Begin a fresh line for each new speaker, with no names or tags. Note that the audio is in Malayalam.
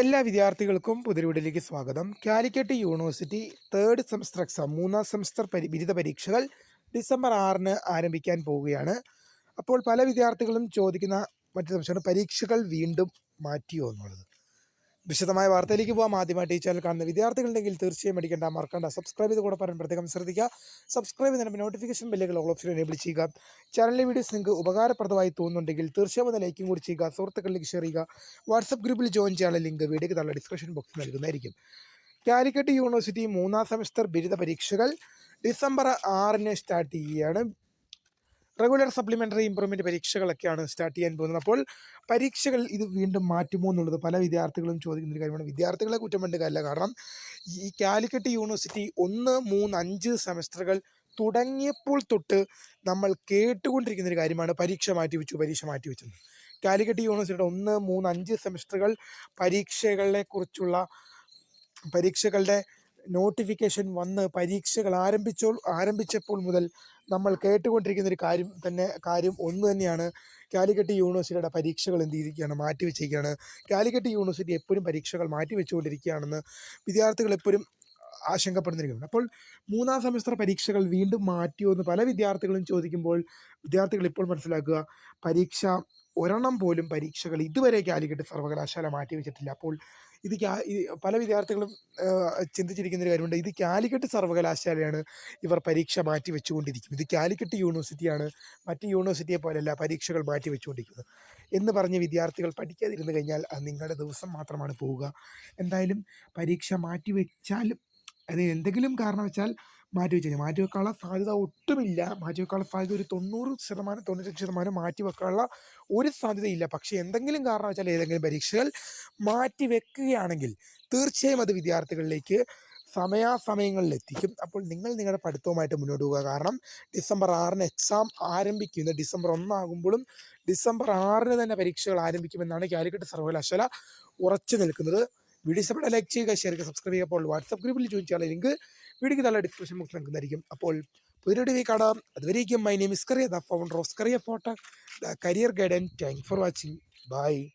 എല്ലാ വിദ്യാർത്ഥികൾക്കും പുതിരൂടിലേക്ക് സ്വാഗതം. Calicut university third semester exam മൂന്നാം സെമസ്റ്റർ പരി ബിരുദ പരീക്ഷകൾ ഡിസംബർ ആറിന് ആരംഭിക്കാൻ പോവുകയാണ്. അപ്പോൾ പല വിദ്യാർത്ഥികളും ചോദിക്കുന്ന മറ്റു സംശയമാണ് പരീക്ഷകൾ വീണ്ടും മാറ്റിയോ എന്നുള്ളത്. വിശദമായ വാർത്തയിലേക്ക് പോകാം ആദ്യമായിട്ട് ഈ ചാനൽ കാണുന്ന വിദ്യാർത്ഥികളുണ്ടെങ്കിൽ തീർച്ചയായും മേടിക്കേണ്ട മറക്കണ്ട. സബ്സ്ക്രൈബ് ചെയ്ത് കൂടെ പറയാൻ പ്രത്യേകം ശ്രദ്ധിക്കുക. സബ്സ്ക്രൈബ് ചെയ്യുന്ന നോട്ടിഫിക്കേഷൻ ബില്ലുകൾ ഓൾ ഓപ്ഷൻ എനേബിൾ ചെയ്യുക. ചാനലിലെ വീഡിയോസ് നിങ്ങൾക്ക് ഉപകാരപ്രദമായി തോന്നുന്നുണ്ടെങ്കിൽ തീർച്ചയായും ഒന്ന് ലൈക്കും കൂടി ചെയ്യുക. സുഹൃത്തുക്കളിലേക്ക് ഷെയർ ചെയ്യുക. വാട്സപ്പ് ഗ്രൂപ്പിൽ ജോയിൻ ചെയ്യാനുള്ള ലിങ്ക് വീഡിയോക്ക് താഴെ ഡിസ്ക്രിപ്ഷൻ ബോക്സിൽ നൽകുന്നതായിരിക്കും. കാലിക്കറ്റ് യൂണിവേഴ്സിറ്റി മൂന്നാം സെമസ്റ്റർ ബിരുദ പരീക്ഷകൾ ഡിസംബർ ആറിന് സ്റ്റാർട്ട് ചെയ്യുകയാണ്. റെഗുലർ സപ്ലിമെന്ററി ഇമ്പ്രൂവ്മെന്റ് പരീക്ഷകളൊക്കെയാണ് സ്റ്റാർട്ട് ചെയ്യാൻ പോകുന്നത്. അപ്പോൾ പരീക്ഷകൾ ഇത് വീണ്ടും മാറ്റുമോ എന്നുള്ളത് പല വിദ്യാർത്ഥികളും ചോദിക്കുന്ന ഒരു കാര്യമാണ്. വിദ്യാർത്ഥികളെ കുറ്റം വേണ്ട കാര്യമില്ല. കാരണം ഈ കാലിക്കറ്റ് യൂണിവേഴ്സിറ്റി ഒന്ന് മൂന്ന് അഞ്ച് സെമസ്റ്ററുകൾ തുടങ്ങിയപ്പോൾ തൊട്ട് നമ്മൾ കേട്ടുകൊണ്ടിരിക്കുന്ന ഒരു കാര്യമാണ് പരീക്ഷ മാറ്റി വെച്ചു പരീക്ഷ മാറ്റി വെച്ചത് കാലിക്കറ്റ് യൂണിവേഴ്സിറ്റിയുടെ ഒന്ന് മൂന്ന് അഞ്ച് സെമസ്റ്ററുകൾ പരീക്ഷകളെ കുറിച്ചുള്ള പരീക്ഷകളുടെ നോട്ടിഫിക്കേഷൻ വന്ന് പരീക്ഷകൾ ആരംഭിച്ചോ ആരംഭിച്ചപ്പോൾ മുതൽ നമ്മൾ കേട്ടുകൊണ്ടിരിക്കുന്ന ഒരു കാര്യം തന്നെ കാര്യം ഒന്ന് തന്നെയാണ്. കാലിക്കറ്റ് യൂണിവേഴ്സിറ്റിയുടെ പരീക്ഷകൾ എന്ത് ചെയ്തിരിക്കുകയാണ്? മാറ്റിവെച്ചിരിക്കുകയാണ് കാലിക്കറ്റ് യൂണിവേഴ്സിറ്റി എപ്പോഴും പരീക്ഷകൾ മാറ്റിവെച്ചുകൊണ്ടിരിക്കുകയാണെന്ന് വിദ്യാർത്ഥികൾ എപ്പോഴും ആശങ്കപ്പെടുന്നിരിക്കുന്നു. അപ്പോൾ മൂന്നാം സെമസ്റ്റർ പരീക്ഷകൾ വീണ്ടും മാറ്റിയോ എന്ന് പല വിദ്യാർത്ഥികളും ചോദിക്കുമ്പോൾ വിദ്യാർത്ഥികൾ ഇപ്പോൾ മനസ്സിലാക്കുക പരീക്ഷ ഒരെണ്ണം പോലും പരീക്ഷകൾ ഇതുവരെ കാലിക്കറ്റ് സർവകലാശാല മാറ്റിവെച്ചിട്ടില്ല അപ്പോൾ ഇത് പല വിദ്യാർത്ഥികളും ചിന്തിച്ചിരിക്കുന്ന ഒരു കാര്യമുണ്ട്. ഇത് കാലിക്കറ്റ് സർവകലാശാലയാണ് ഇവർ പരീക്ഷ മാറ്റി വെച്ചുകൊണ്ടിരിക്കും ഇത് കാലിക്കറ്റ് യൂണിവേഴ്സിറ്റിയാണ് മറ്റ് യൂണിവേഴ്സിറ്റിയെ പോലെയല്ല പരീക്ഷകൾ മാറ്റി വെച്ചുകൊണ്ടിരിക്കുന്നത്. എന്ന് പറഞ്ഞ് വിദ്യാർത്ഥികൾ പഠിക്കാതിരുന്നു കഴിഞ്ഞാൽ നിങ്ങളുടെ ദിവസം മാത്രമാണ് പോവുക. എന്തായാലും പരീക്ഷ മാറ്റി വെച്ചാലും അത് എന്തെങ്കിലും കാരണം വെച്ചാൽ മാറ്റി വെച്ച് കഴിഞ്ഞാൽ മാറ്റി വെക്കാനുള്ള സാധ്യത ഒട്ടുമില്ല. മാറ്റി വെക്കാനുള്ള സാധ്യത ഒരു തൊണ്ണൂറ് ശതമാനം തൊണ്ണൂറ്റഞ്ച് ശതമാനം മാറ്റി വെക്കാനുള്ള ഒരു സാധ്യതയില്ല. പക്ഷേ എന്തെങ്കിലും കാരണം വെച്ചാൽ ഏതെങ്കിലും പരീക്ഷകൾ മാറ്റി വെക്കുകയാണെങ്കിൽ തീർച്ചയായും അത് വിദ്യാർത്ഥികളിലേക്ക് സമയാസമയങ്ങളിൽ എത്തിക്കും അപ്പോൾ നിങ്ങൾ നിങ്ങളുടെ പഠിത്തവുമായിട്ട് മുന്നോട്ട് പോകുക കാരണം ഡിസംബർ ആറിന് എക്സാം ആരംഭിക്കുന്നത് ഡിസംബർ ഒന്നാകുമ്പോഴും ഡിസംബർ ആറിന് തന്നെ പരീക്ഷകൾ ആരംഭിക്കുമെന്നാണ് കാലിക്കറ്റ് സർവകലാശാല ഉറച്ചു നിൽക്കുന്നത്. വീഡിയോ ഇഷ്ടപ്പെട്ട ലൈക്ക് ചെയ്യുക ഷെയർ ചെയ്യുക സബ്സ്ക്രൈബ് ചെയ്യുക. അപ്പോൾ വാട്സപ്പ് ഗ്രൂപ്പിൽ ജോയിൻ ചെയ്യാനുള്ള ലിങ്ക് വീഡിയോക്ക് നല്ല ഡിസ്ക്രിപ്ഷൻ ബോക്സിൽ നൽകുന്നതായിരിക്കും അപ്പോൾ പുതിയൊരു വീ കാണാം. അതുവരേക്കും my name is the founder of career photo the career guide and thank for watching bye